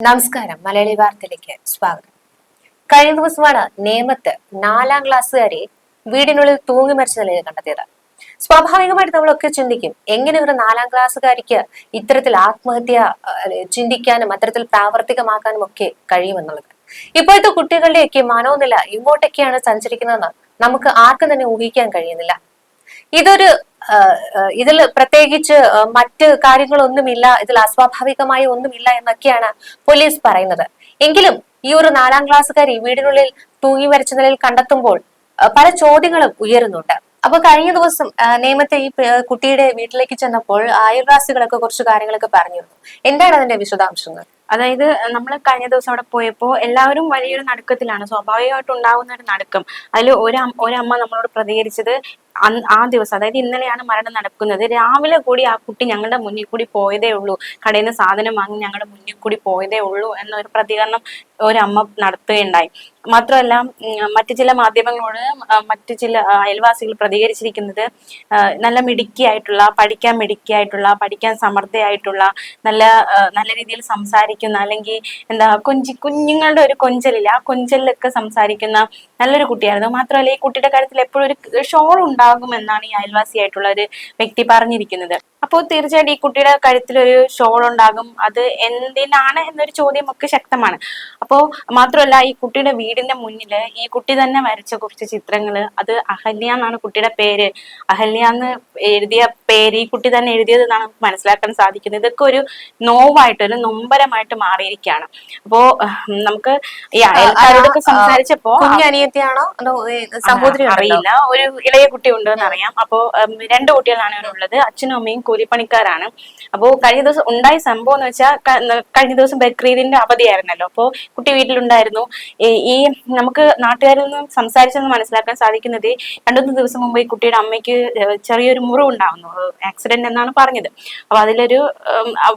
നമസ്കാരം. മലയാളി വാർത്തയിലേക്ക് സ്വാഗതം. കഴിഞ്ഞ ദിവസമാണ് നേമത്ത് നാലാം ക്ലാസ്സുകാരെ വീടിനുള്ളിൽ തൂങ്ങി മരിച്ച നിലയിൽ കണ്ടെത്തിയത്. സ്വാഭാവികമായിട്ട് നമ്മളൊക്കെ ചിന്തിക്കും എങ്ങനെ ഒരു നാലാം ക്ലാസ്സുകാരിക്ക് ഇത്തരത്തിൽ ആത്മഹത്യ ചിന്തിക്കാനും അത്തരത്തിൽ പ്രാവർത്തികമാക്കാനും ഒക്കെ കഴിയുമെന്നുള്ളത്. ഇപ്പോഴത്തെ കുട്ടികളുടെയൊക്കെ മനോനില ഇങ്ങോട്ടൊക്കെയാണ് സഞ്ചരിക്കുന്നതെന്ന് നമുക്ക് ആർക്കും തന്നെ ഊഹിക്കാൻ കഴിയുന്നില്ല. ഇതൊരു ഇതിൽ പ്രത്യേകിച്ച് മറ്റ് കാര്യങ്ങളൊന്നുമില്ല ഇതിൽ അസ്വാഭാവികമായി ഒന്നുമില്ല എന്നൊക്കെയാണ് പോലീസ് പറയുന്നത്. എങ്കിലും ഈ ഒരു നാലാം ക്ലാസ്സുകാരി വീടിനുള്ളിൽ തൂങ്ങി വരച്ച നിലയിൽ കണ്ടെത്തുമ്പോൾ പല ചോദ്യങ്ങളും ഉയരുന്നുണ്ട്. അപ്പൊ കഴിഞ്ഞ ദിവസം നേമത്തെ ഈ കുട്ടിയുടെ വീട്ടിലേക്ക് ചെന്നപ്പോൾ അയൽവാസികളൊക്കെ കുറച്ച് കാര്യങ്ങളൊക്കെ പറഞ്ഞിരുന്നു. എന്താണ് അതിന്റെ വിശദാംശങ്ങൾ? അതായത് നമ്മൾ കഴിഞ്ഞ ദിവസം അവിടെ പോയപ്പോൾ എല്ലാവരും വലിയൊരു നടുക്കത്തിലാണ്. സ്വാഭാവികമായിട്ട് ഉണ്ടാകുന്ന ഒരു നടുക്കം. അതിൽ ഒരു ഒരമ്മ നമ്മളോട് പ്രതികരിച്ചത് ആ ദിവസം അതായത് ഇന്നലെയാണ് മരണം നടക്കുന്നത്. രാവിലെ കൂടി ആ കുട്ടി ഞങ്ങളുടെ മുന്നിൽ കൂടി പോയതേ ഉള്ളൂ. കടയിൽ നിന്ന് സാധനം വാങ്ങി ഞങ്ങളുടെ മുന്നിൽ കൂടി പോയതേ ഉള്ളൂ എന്നൊരു പ്രതികരണം ഒരമ്മ നടത്തുകയുണ്ടായി. മാത്രമല്ല മറ്റു ചില മാധ്യമങ്ങളോട് മറ്റു ചില അയൽവാസികൾ പ്രതികരിച്ചിരിക്കുന്നത് നല്ല മിടുക്കിയായിട്ടുള്ള പഠിക്കാൻ മിടുക്കിയായിട്ടുള്ള പഠിക്കാൻ സമർത്ഥയായിട്ടുള്ള നല്ല നല്ല രീതിയിൽ സംസാരിക്കുന്ന അല്ലെങ്കിൽ എന്താ കൊഞ്ചി കുഞ്ഞുങ്ങളുടെ ഒരു കൊഞ്ചലില്ല ആ കൊഞ്ചലിലൊക്കെ സംസാരിക്കുന്ന നല്ലൊരു കുട്ടിയായിരുന്നു. മാത്രമല്ല ഈ കുട്ടിയുടെ കാര്യത്തിൽ എപ്പോഴും ഒരു ഷോൾ ഉണ്ടാകും എന്നാണ് ഈ അയൽവാസിയായിട്ടുള്ള ഒരു വ്യക്തി പറഞ്ഞിരിക്കുന്നത്. അപ്പോൾ തീർച്ചയായിട്ടും ഈ കുട്ടിയുടെ കഴുത്തിൽ ഒരു ഷോൾ ഉണ്ടാകും. അത് എന്തിനാണ് എന്നൊരു ചോദ്യം ഒക്കെ ശക്തമാണ്. അപ്പോൾ മാത്രമല്ല ഈ കുട്ടിയുടെ വീടിന്റെ മുന്നിൽ ഈ കുട്ടി തന്നെ വരച്ച കുറച്ച് ചിത്രങ്ങൾ അത് അഹല്യ എന്നാണ് കുട്ടിയുടെ പേര്. അഹല്യ എന്ന് എഴുതിയ പേര് ഈ കുട്ടി തന്നെ എഴുതിയത് എന്നാണ് നമുക്ക് മനസ്സിലാക്കാൻ സാധിക്കുന്നത്. ഇതൊക്കെ ഒരു നോവായിട്ട് ഒരു നൊമ്പരമായിട്ട് മാറിയിരിക്കുകയാണ്. അപ്പോ നമുക്ക് ഈ അയൽക്കാരോടൊക്കെ സംസാരിച്ചപ്പോ സഹോദരി? അറിയില്ല. ഒരു ഇളയ കുട്ടി ഉണ്ടോ എന്ന് അറിയാം. അപ്പോ രണ്ടു രണ്ട് കുട്ടികളാണ് ഇവിടെ ഉള്ളത് അച്ഛനും അമ്മയും കൂലിപ്പണിക്കാരാണ്. അപ്പോൾ കഴിഞ്ഞ ദിവസം ഉണ്ടായ സംഭവം എന്ന് വെച്ചാൽ കഴിഞ്ഞ ദിവസം ബക്രീദിന്റെ അവധിയായിരുന്നല്ലോ. അപ്പോൾ കുട്ടി വീട്ടിലുണ്ടായിരുന്നു. ഈ- നമുക്ക് നാട്ടുകാരിൽ നിന്നും സംസാരിച്ചെന്ന് മനസ്സിലാക്കാൻ സാധിക്കുന്നത് രണ്ടു ദിവസം മുമ്പ് ഈ കുട്ടിയുടെ അമ്മയ്ക്ക് ചെറിയൊരു മുറിവുണ്ടാവുന്നു. ആക്സിഡന്റ് എന്നാണ് പറഞ്ഞത്. അപ്പൊ അതിലൊരു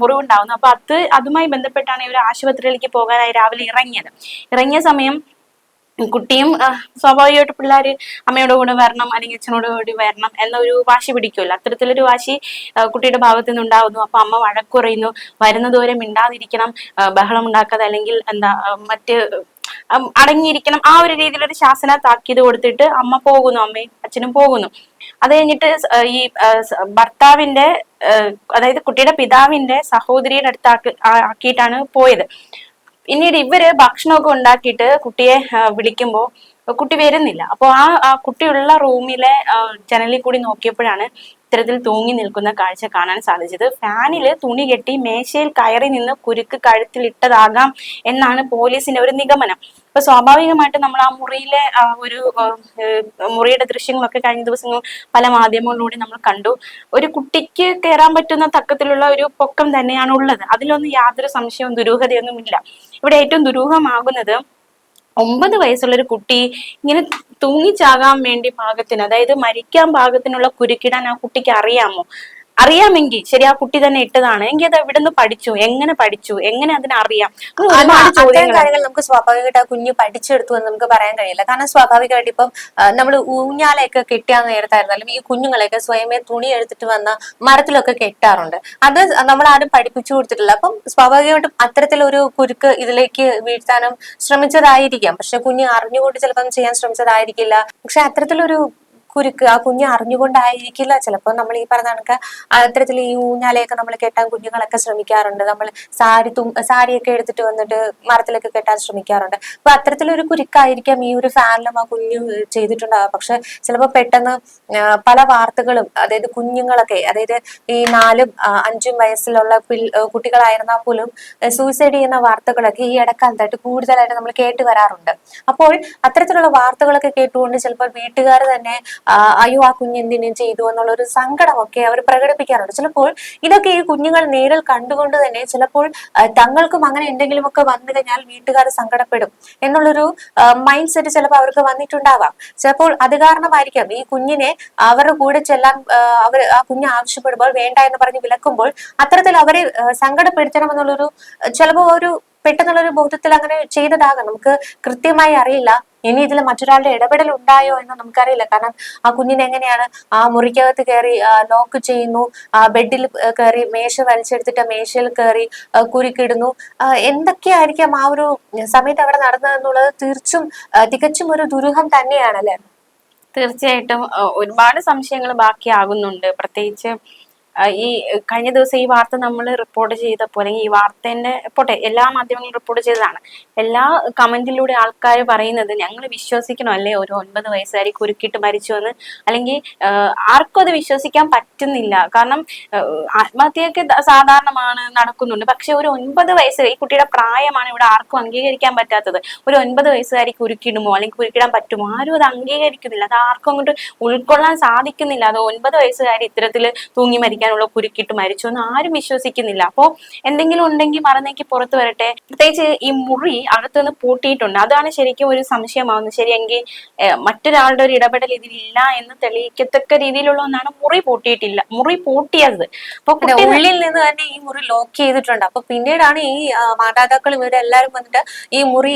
മുറിവുണ്ടാവുന്നു. അപ്പൊ അത് അതുമായി ബന്ധപ്പെട്ടാണ് ഇവർ ആശുപത്രിയിലേക്ക് പോകാനായി രാവിലെ ഇറങ്ങിയത്. ഇറങ്ങിയ സമയം കുട്ടിയും സ്വാഭാവികമായിട്ട് പിള്ളേർ അമ്മയോട് കൂടെ വരണം അല്ലെങ്കിൽ അച്ഛനോട് കൂടി വരണം എന്നൊരു വാശി പിടിക്കുമല്ലോ അത്തരത്തിലൊരു വാശി കുട്ടിയുടെ ഭാഗത്തു നിന്ന് ഉണ്ടാവുന്നു അപ്പൊ അമ്മ വഴക്കുറയുന്നു വരുന്നതുവരെ മിണ്ടാതിരിക്കണം ബഹളം ഉണ്ടാക്കാതെ അല്ലെങ്കിൽ എന്താ മറ്റ് അടങ്ങിയിരിക്കണം. ആ ഒരു രീതിയിലൊരു ശാസന താക്കീത് കൊടുത്തിട്ട് അമ്മ പോകുന്നു അമ്മയും അച്ഛനും പോകുന്നു. അത് കഴിഞ്ഞിട്ട് ഈ ഭർത്താവിന്റെ അതായത് കുട്ടിയുടെ പിതാവിന്റെ സഹോദരിയുടെ അടുത്ത് ആക്കിയിട്ടാണ് പോയത്. പിന്നീട് ഇവർ ഭക്ഷണമൊക്കെ ഉണ്ടാക്കിയിട്ട് കുട്ടിയെ ആ, വിളിക്കുമ്പോ കുട്ടി വരുന്നില്ല. അപ്പോൾ ആ ആ കുട്ടിയുള്ള റൂമിലെ ജനലിൽ കൂടി നോക്കിയപ്പോഴാണ് ഇത്തരത്തിൽ തൂങ്ങി നിൽക്കുന്ന കാഴ്ച കാണാൻ സാധിച്ചത്. ഫാനിൽ തുണി കെട്ടി മേശയിൽ കയറി നിന്ന് കുരുക്ക് കഴുത്തിലിട്ടതാകാം എന്നാണ് പോലീസിന്റെ ഒരു നിഗമനം. അപ്പൊ സ്വാഭാവികമായിട്ട് നമ്മൾ ആ മുറിയിലെ ഒരു മുറിയുടെ ദൃശ്യങ്ങളൊക്കെ കഴിഞ്ഞ ദിവസങ്ങൾ പല മാധ്യമങ്ങളിലൂടെ നമ്മൾ കണ്ടു. ഒരു കുട്ടിക്ക് കയറാൻ പറ്റുന്ന തക്കത്തിലുള്ള ഒരു പൊക്കം തന്നെയാണ് ഉള്ളത് അതിലൊന്നും യാതൊരു സംശയവും ദുരൂഹതയൊന്നും ഇല്ല ഇവിടെ ഏറ്റവും ദുരൂഹമാകുന്നത് ഒമ്പത് വയസ്സുള്ള ഒരു കുട്ടി ഇങ്ങനെ തൂങ്ങിച്ചാകാൻ വേണ്ടി പാകത്തിന് അതായത് മരിക്കാൻ പാകത്തിനുള്ള കുരുക്കിടാൻ ആ കുട്ടിക്ക് അറിയാമോ? അറിയാമെങ്കിൽ ശരി ആ കുട്ടി തന്നെ ഇട്ടതാണ്. എങ്കിൽ അത് എവിടെ നിന്ന് പഠിച്ചു? എങ്ങനെ പഠിച്ചു? എങ്ങനെ അതിനറിയാം അത്തരം കാര്യങ്ങൾ നമുക്ക് സ്വാഭാവികമായിട്ട് ആ കുഞ്ഞ് പഠിച്ചെടുത്തു എന്ന് നമുക്ക് പറയാൻ കഴിയില്ല. കാരണം സ്വാഭാവികമായിട്ട് ഇപ്പം നമ്മൾ ഊഞ്ഞാലയൊക്കെ കെട്ടിയ നേരത്തായിരുന്നാലും ഈ കുഞ്ഞുങ്ങളെയൊക്കെ സ്വയമേ തുണി എടുത്തിട്ട് വന്ന മരത്തിലൊക്കെ കെട്ടാറുണ്ട്. അത് നമ്മൾ ആരും പഠിപ്പിച്ചു കൊടുത്തിട്ടില്ല. അപ്പം സ്വാഭാവികമായിട്ടും അത്തരത്തിലൊരു കുരുക്ക് ഇതിലേക്ക് വീഴ്ത്താനും ശ്രമിച്ചതായിരിക്കാം. പക്ഷെ കുഞ്ഞ് അറിഞ്ഞുകൊണ്ട് ചിലപ്പം ചെയ്യാൻ ശ്രമിച്ചതായിരിക്കില്ല. പക്ഷെ അത്തരത്തിലൊരു കുരുക്ക് ആ കുഞ്ഞ് അറിഞ്ഞുകൊണ്ടായിരിക്കില്ല. ചിലപ്പോൾ നമ്മൾ ഈ പറഞ്ഞ കണക്ക് അത്തരത്തിൽ ഈ ഊഞ്ഞാലയൊക്കെ നമ്മൾ കെട്ടാൻ കുഞ്ഞുങ്ങളൊക്കെ ശ്രമിക്കാറുണ്ട്. നമ്മൾ സാരി തും സാരിയൊക്കെ എടുത്തിട്ട് വന്നിട്ട് മരത്തിലൊക്കെ കെട്ടാൻ ശ്രമിക്കാറുണ്ട്. അപ്പൊ അത്തരത്തിലൊരു കുരുക്കായിരിക്കാം ഈ ഒരു ഫാനിലും ആ കുഞ്ഞ് ചെയ്തിട്ടുണ്ടാവുക. പക്ഷെ ചിലപ്പോൾ പെട്ടെന്ന് പല വാർത്തകളും അതായത് കുഞ്ഞുങ്ങളൊക്കെ അതായത് ഈ നാലും അഞ്ചും വയസ്സിലുള്ള കുട്ടികളായിരുന്നാൽ പോലും സൂയിസൈഡ് ചെയ്യുന്ന വാർത്തകളൊക്കെ ഈ ഇടക്കാലത്തായിട്ട് കൂടുതലായിട്ട് നമ്മൾ കേട്ട് വരാറുണ്ട്. അപ്പോൾ അത്തരത്തിലുള്ള വാർത്തകളൊക്കെ കേട്ടുകൊണ്ട് ചിലപ്പോൾ വീട്ടുകാർ തന്നെ അയ്യോ ആ കുഞ്ഞ് എന്തിനു ചെയ്തു എന്നുള്ള ഒരു സങ്കടമൊക്കെ അവർ പ്രകടിപ്പിക്കാറുണ്ട്. ചിലപ്പോൾ ഇതൊക്കെ ഈ കുഞ്ഞുങ്ങൾ നേരിൽ കണ്ടുകൊണ്ട് തന്നെ ചിലപ്പോൾ തങ്ങൾക്കും അങ്ങനെ എന്തെങ്കിലുമൊക്കെ വന്നു കഴിഞ്ഞാൽ വീട്ടുകാർ സങ്കടപ്പെടും എന്നുള്ളൊരു മൈൻഡ് സെറ്റ് ചിലപ്പോൾ അവർക്ക് വന്നിട്ടുണ്ടാവാം. ചിലപ്പോൾ അത് കാരണമായിരിക്കാം. ഈ കുഞ്ഞിനെ അവരുടെ കൂടെ ചെല്ലാൻ അവർ ആ കുഞ്ഞ് ആവശ്യപ്പെടുമ്പോൾ വേണ്ട എന്ന് പറഞ്ഞ് വിലക്കുമ്പോൾ അത്തരത്തിൽ അവരെ സങ്കടപ്പെടുത്തണം എന്നുള്ളൊരു ചിലപ്പോൾ ഒരു പെട്ടെന്നുള്ള ഒരു ബോധത്തിൽ അങ്ങനെ ചെയ്തതാകാം. നമുക്ക് കൃത്യമായി അറിയില്ല. ഇനി ഇതിൽ മറ്റൊരാളുടെ ഇടപെടൽ ഉണ്ടായോ എന്ന് നമുക്കറിയില്ല. കാരണം ആ കുഞ്ഞിനെ എങ്ങനെയാണ് ആ മുറിക്കകത്ത് കയറി ലോക്ക് ചെയ്യുന്നു. ആ ബെഡിൽ കയറി മേശ വലിച്ചെടുത്തിട്ട് മേശയിൽ കയറി കുരുക്കിടുന്നു. എന്തൊക്കെയായിരിക്കാം ആ ഒരു സമയത്ത് അവിടെ നടന്നതെന്നുള്ളത് തീർച്ചും തികച്ചും ഒരു ദുരൂഹം തന്നെയാണല്ലേ? തീർച്ചയായിട്ടും ഒരുപാട് സംശയങ്ങൾ ബാക്കിയാകുന്നുണ്ട്. പ്രത്യേകിച്ച് ഈ കഴിഞ്ഞ ദിവസം ഈ വാർത്ത നമ്മൾ റിപ്പോർട്ട് ചെയ്തപ്പോൾ അല്ലെങ്കിൽ ഈ വാർത്തേന്റെ പോട്ടെ എല്ലാ മാധ്യമങ്ങളും റിപ്പോർട്ട് ചെയ്തതാണ്. എല്ലാ കമന്റിലൂടെ ആൾക്കാർ പറയുന്നത് ഞങ്ങൾ വിശ്വസിക്കണോ? അല്ലേ ഒരു ഒൻപത് വയസ്സുകാരി കുരുക്കിട്ട് മരിച്ചു എന്ന്. അല്ലെങ്കിൽ ആർക്കും അത് വിശ്വസിക്കാൻ പറ്റുന്നില്ല. കാരണം ആത്മഹത്യയൊക്കെ സാധാരണമാണ് നടക്കുന്നുണ്ട്. പക്ഷെ ഒരു ഒൻപത് വയസ്സ് ഈ കുട്ടിയുടെ പ്രായമാണ് ഇവിടെ ആർക്കും അംഗീകരിക്കാൻ പറ്റാത്തത്. ഒരു ഒൻപത് വയസ്സുകാരി കുരുക്കിടുമോ അല്ലെങ്കിൽ കുരുക്കിടാൻ പറ്റുമോ? ആരും അത് അംഗീകരിക്കുന്നില്ല. അത് ആർക്കും അങ്ങോട്ട് ഉൾക്കൊള്ളാൻ സാധിക്കുന്നില്ല. അത് ഒൻപത് വയസ്സുകാരി ഇത്തരത്തിൽ തൂങ്ങി മരിക്കാനുള്ള കുരുക്കിട്ട് മരിച്ചു എന്ന് ആരും വിശ്വസിക്കുന്നില്ല. അപ്പോ എന്തെങ്കിലും ഉണ്ടെങ്കിൽ മറന്നേക്ക് പുറത്തു വരട്ടെ. പ്രത്യേകിച്ച് ഈ മുറി അകത്തുനിന്ന് പൂട്ടിയിട്ടുണ്ട്. അതാണ് ശരിക്കും ഒരു സംശയമാവുന്നത്. ശരിയെങ്കിൽ മറ്റൊരാളുടെ ഒരു ഇടപെടൽ ഇതിലില്ല എന്ന് തെളിയിക്കത്തക്ക രീതിയിലുള്ള ഒന്നാണ് മുറി പൂട്ടിയിട്ടില്ല. മുറി പൂട്ടിയത്. അപ്പൊ ഉള്ളിൽ നിന്ന് തന്നെ ഈ മുറി ലോക്ക് ചെയ്തിട്ടുണ്ട്. അപ്പൊ പിന്നീടാണ് ഈ മാതാപിതാക്കൾ ഇവരെല്ലാരും വന്നിട്ട് ഈ മുറി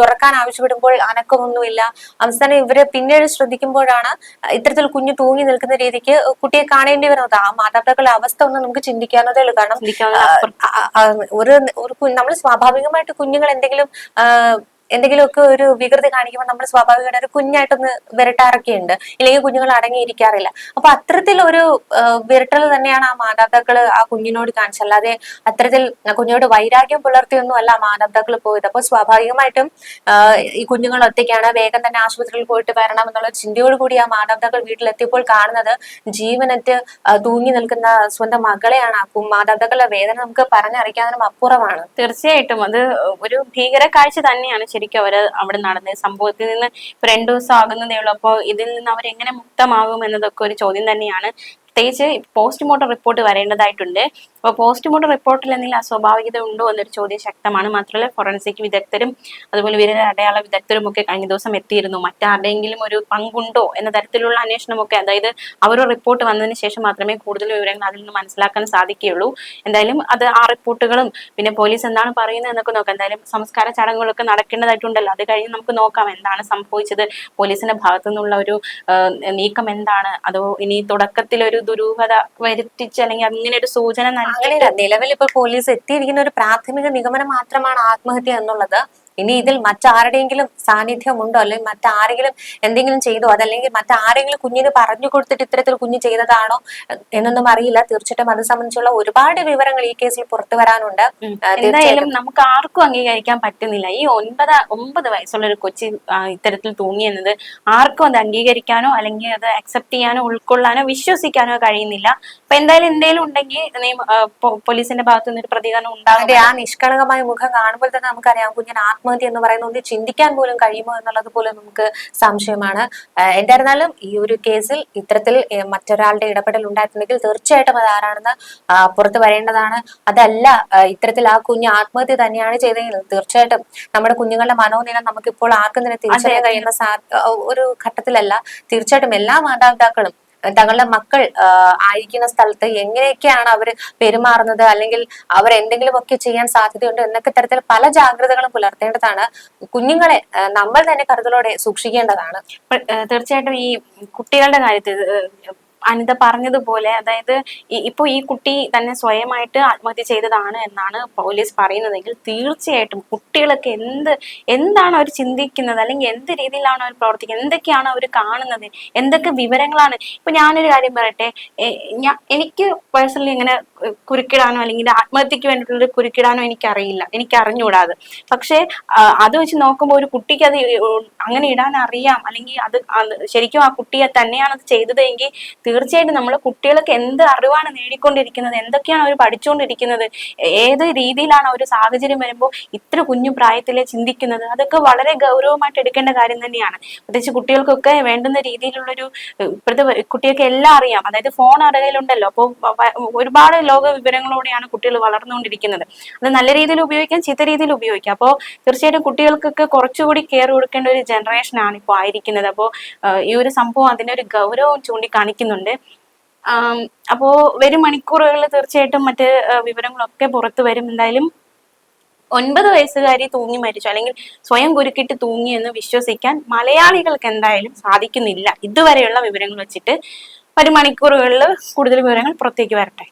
തുറക്കാൻ ആവശ്യപ്പെടുമ്പോൾ അനക്കമൊന്നുമില്ല. അവസാനം ഇവരെ പിന്നീട് ശ്രദ്ധിക്കുമ്പോഴാണ് ഇത്തരത്തിൽ കുഞ്ഞു തൂങ്ങി നിൽക്കുന്ന രീതിക്ക് കുട്ടിയെ കാണേണ്ടി വരുന്നത്. ആ മാതാപിതാക്കളുടെ അവസ്ഥ ഒന്ന് നമുക്ക് ചിന്തിക്കാവുന്നതേ ഉള്ളൂ. കാരണം ഒരു ഒരു നമ്മൾ സ്വാഭാവികമായിട്ട് കുഞ്ഞുങ്ങൾ എന്തെങ്കിലും എന്തെങ്കിലുമൊക്കെ ഒരു വികൃതി കാണിക്കുമ്പോൾ നമ്മൾ സ്വാഭാവികമായിട്ട് ഒരു കുഞ്ഞായിട്ടൊന്ന് വിരട്ടാറൊക്കെ ഉണ്ട് ഇല്ലെങ്കിൽ കുഞ്ഞുങ്ങൾ അടങ്ങിയിരിക്കാറില്ല. അപ്പൊ അത്തരത്തിൽ ഒരു വിരട്ടൽ തന്നെയാണ് ആ മാതാപിതാക്കൾ ആ കുഞ്ഞിനോട് കാണിച്ചത്. അല്ലാതെ അത്തരത്തിൽ കുഞ്ഞിനോട് വൈരാഗ്യം പുലർത്തിയൊന്നും അല്ല മാതാപിതാക്കൾ പോയത്. അപ്പൊ സ്വാഭാവികമായിട്ടും ഈ കുഞ്ഞുങ്ങൾ ഒറ്റയ്ക്കാണ്. വേഗം തന്നെ ആശുപത്രിയിൽ പോയിട്ട് വരണം എന്നുള്ള ചിന്തയോട് കൂടി ആ മാതാപിതാക്കൾ വീട്ടിലെത്തിയപ്പോൾ കാണുന്നത് ജീവനറ്റ് തൂങ്ങി നിൽക്കുന്ന സ്വന്തം മകളെയാണ്. ആ മാതാപിതാക്കളുടെ വേദന നമുക്ക് പറഞ്ഞറിയിക്കാനും അപ്പുറമാണ്. തീർച്ചയായിട്ടും. അത് ഒരു ഭീകര കാഴ്ച തന്നെയാണ്. ശരിക്കും അവർ അവിടെ നടന്നത് സംഭവത്തിൽ നിന്ന് ഇപ്പൊ രണ്ടു ദിവസം ആകുന്നതേ ഉള്ളൂ. അപ്പോൾ ഇതിൽ നിന്ന് അവർ എങ്ങനെ മുക്തമാകും എന്നതൊക്കെ ഒരു ചോദ്യം തന്നെയാണ്. പ്രത്യേകിച്ച് പോസ്റ്റ്മോർട്ടം റിപ്പോർട്ട് വരേണ്ടതായിട്ടുണ്ട്. അപ്പോൾ പോസ്റ്റ്മോർട്ടം റിപ്പോർട്ടിൽ എന്തെങ്കിലും അസ്വാഭാവികത ഉണ്ടോ എന്നൊരു ചോദ്യം ശക്തമാണ്. മാത്രമല്ല ഫോറൻസിക് വിദഗ്ധരും അതുപോലെ വിരൽ അടയാള വിദഗ്ധരും ഒക്കെ കഴിഞ്ഞ ദിവസം എത്തിയിരുന്നു. മറ്റാരുടെയെങ്കിലും ഒരു പങ്കുണ്ടോ എന്ന തരത്തിലുള്ള അന്വേഷണമൊക്കെ അതായത് അവരുടെ റിപ്പോർട്ട് വന്നതിന് ശേഷം മാത്രമേ കൂടുതൽ വിവരങ്ങൾ അതിൽ നിന്ന് മനസ്സിലാക്കാൻ സാധിക്കുകയുള്ളൂ. എന്തായാലും അത് ആ റിപ്പോർട്ടുകളും പിന്നെ പോലീസ് എന്താണ് പറയുന്നത് എന്നൊക്കെ നോക്കാം. എന്തായാലും സംസ്കാര ചടങ്ങുകളൊക്കെ നടക്കേണ്ടതായിട്ടുണ്ടല്ലോ. അത് കഴിഞ്ഞ് നമുക്ക് നോക്കാം എന്താണ് സംഭവിച്ചത്. പോലീസിന്റെ ഭാഗത്തു നിന്നുള്ള ഒരു നീക്കം എന്താണ്? അതോ ഇനി തുടക്കത്തിൽ ഒരു ദുരൂഹത വരുത്തിച്ച് അല്ലെങ്കിൽ അങ്ങനെ ഒരു സൂചന നൽകി അങ്ങനെയല്ല നിലവിൽ ഇപ്പോൾ പോലീസ് എത്തിയിരിക്കുന്ന ഒരു പ്രാഥമിക നിഗമനം മാത്രമാണ് ആത്മഹത്യ എന്നുള്ളത്. ഇനി ഇതിൽ മറ്റാരുടെയെങ്കിലും സാന്നിധ്യം ഉണ്ടോ അല്ലെങ്കിൽ മറ്റാരെങ്കിലും എന്തെങ്കിലും ചെയ്തോ? അതല്ലെങ്കിൽ മറ്റാരെങ്കിലും കുഞ്ഞിന് പറഞ്ഞു കൊടുത്തിട്ട് ഇത്തരത്തിൽ കുഞ്ഞ് ചെയ്തതാണോ എന്നൊന്നും അറിയില്ല. തീർച്ചയായിട്ടും അത് സംബന്ധിച്ചുള്ള ഒരുപാട് വിവരങ്ങൾ ഈ കേസിൽ പുറത്തു വരാനുണ്ട്. എന്തായാലും നമുക്ക് ആർക്കും അംഗീകരിക്കാൻ പറ്റുന്നില്ല. ഈ ഒൻപത് ഒമ്പത് വയസ്സുള്ള ഒരു കൊച്ചി ഇത്തരത്തിൽ തൂങ്ങിയെന്നത് ആർക്കും അത് അംഗീകരിക്കാനോ അല്ലെങ്കിൽ അത് അക്സെപ്റ്റ് ചെയ്യാനോ ഉൾക്കൊള്ളാനോ വിശ്വസിക്കാനോ കഴിയുന്നില്ല. അപ്പൊ എന്തായാലും എന്തെങ്കിലും ഉണ്ടെങ്കിൽ പോലീസിന്റെ ഭാഗത്തുനിന്ന് ഒരു പ്രതികരണം ഉണ്ടാകും. ആ നിഷ്കളങ്കമായ മുഖം കാണുമ്പോൾ തന്നെ നമുക്കറിയാം കുഞ്ഞിന് ആത്മഹത്യ എന്ന് പറയുന്നത് ചിന്തിക്കാൻ പോലും കഴിയുമോ എന്നുള്ളത് പോലും നമുക്ക് സംശയമാണ്. എന്തായിരുന്നാലും ഈ ഒരു കേസിൽ ഇത്തരത്തിൽ മറ്റൊരാളുടെ ഇടപെടൽ ഉണ്ടായിട്ടുണ്ടെങ്കിൽ തീർച്ചയായിട്ടും അത് ആരാണെന്ന് പുറത്തു വരേണ്ടതാണ് അതല്ല ഇത്തരത്തിൽ ആ കുഞ്ഞ് ആത്മഹത്യ തന്നെയാണ് ചെയ്തതെങ്കിൽ തീർച്ചയായിട്ടും നമ്മുടെ കുഞ്ഞുങ്ങളുടെ മനോനില നമുക്കിപ്പോൾ ആർക്കും തന്നെ തിരിച്ചറിയാൻ കഴിയുന്ന ഒരു ഘട്ടത്തിലല്ല. തീർച്ചയായിട്ടും എല്ലാ മാതാപിതാക്കളും തങ്ങളുടെ മക്കൾ ആയിരിക്കുന്ന സ്ഥലത്ത് എങ്ങനെയൊക്കെയാണ് അവർ പെരുമാറുന്നത്? അല്ലെങ്കിൽ അവർ എന്തെങ്കിലും ഒക്കെ ചെയ്യാൻ സാധ്യതയുണ്ട് എന്നൊക്കെ തരത്തിൽ പല ജാഗ്രതകളും പുലർത്തേണ്ടതാണ്. കുഞ്ഞുങ്ങളെ നമ്മൾ തന്നെ കരുതലോടെ സൂക്ഷിക്കേണ്ടതാണ്. തീർച്ചയായിട്ടും ഈ കുട്ടികളുടെ കാര്യത്തിൽ അനിത പറഞ്ഞതുപോലെ അതായത് ഇപ്പോൾ ഇപ്പൊ ഈ കുട്ടി തന്നെ സ്വയമായിട്ട് ആത്മഹത്യ ചെയ്തതാണ് എന്നാണ് പോലീസ് പറയുന്നതെങ്കിൽ തീർച്ചയായിട്ടും കുട്ടികളൊക്കെ എന്ത് എന്താണ് അവർ ചിന്തിക്കുന്നത്? അല്ലെങ്കിൽ എന്ത് രീതിയിലാണ് അവർ പ്രവർത്തിക്കുന്നത്? എന്തൊക്കെയാണ് അവർ കാണുന്നത്? എന്തൊക്കെ വിവരങ്ങളാണ്? ഇപ്പൊ ഞാനൊരു കാര്യം പറയട്ടെ. ഞാൻ എനിക്ക് പേഴ്സണലി ഇങ്ങനെ കുരുക്കിടാനോ അല്ലെങ്കിൽ ആത്മഹത്യക്ക് വേണ്ടിയിട്ടുള്ള കുരുക്കിടാനോ എനിക്കറിയില്ല. എനിക്ക് അറിഞ്ഞുകൂടാത് പക്ഷേ അത് വെച്ച് നോക്കുമ്പോൾ ഒരു കുട്ടിക്ക് അത് അങ്ങനെ ഇടാൻ അറിയാം. അല്ലെങ്കിൽ അത് ശരിക്കും ആ കുട്ടിയെ തന്നെയാണ് അത് ചെയ്തതെങ്കിൽ തീർച്ചയായിട്ടും നമ്മൾ കുട്ടികൾക്ക് എന്ത് അറിവാണ് നേടിക്കൊണ്ടിരിക്കുന്നത് എന്തൊക്കെയാണ് അവർ പഠിച്ചുകൊണ്ടിരിക്കുന്നത് ഏത് രീതിയിലാണ് ഒരു സാഹചര്യം വരുമ്പോൾ ഇത്ര കുഞ്ഞു പ്രായത്തിലെ ചിന്തിക്കുന്നത് അതൊക്കെ വളരെ ഗൗരവമായിട്ട് എടുക്കേണ്ട കാര്യം തന്നെയാണ്. പ്രത്യേകിച്ച് കുട്ടികൾക്കൊക്കെ വേണ്ടുന്ന രീതിയിലുള്ളൊരു ഇപ്പോഴത്തെ കുട്ടികൾക്ക് എല്ലാം അറിയാം. അതായത് ഫോൺ അറിയലുണ്ടല്ലോ അപ്പോൾ ഒരുപാട് ലോക വിവരങ്ങളോടെയാണ് കുട്ടികൾ വളർന്നുകൊണ്ടിരിക്കുന്നത്. അത് നല്ല രീതിയിൽ ഉപയോഗിക്കാം ചീത്ത രീതിയിൽ ഉപയോഗിക്കാം. അപ്പോൾ തീർച്ചയായിട്ടും കുട്ടികൾക്കൊക്കെ കുറച്ചുകൂടി കെയർ കൊടുക്കേണ്ട ഒരു ജനറേഷനാണ് ഇപ്പോൾ ആയിരിക്കുന്നത്. അപ്പോൾ ഈ ഒരു സംഭവം അതിനൊരു ഗൗരവം ചൂണ്ടിക്കാണിക്കുന്നുണ്ട്. ആം, അപ്പോൾ വരും മണിക്കൂറുകളിൽ തീർച്ചയായിട്ടും മറ്റ് വിവരങ്ങളൊക്കെ പുറത്തു വരും. എന്തായാലും ഒൻപത് വയസ്സുകാരി തൂങ്ങി മരിച്ചു. അല്ലെങ്കിൽ സ്വയം കുരുക്കിട്ട് തൂങ്ങി എന്ന് വിശ്വസിക്കാൻ മലയാളികൾക്ക് എന്തായാലും സാധിക്കുന്നില്ല. ഇതുവരെയുള്ള വിവരങ്ങൾ വെച്ചിട്ട് വരും മണിക്കൂറുകളിൽ കൂടുതൽ വിവരങ്ങൾ പുറത്തേക്ക് വരട്ടെ.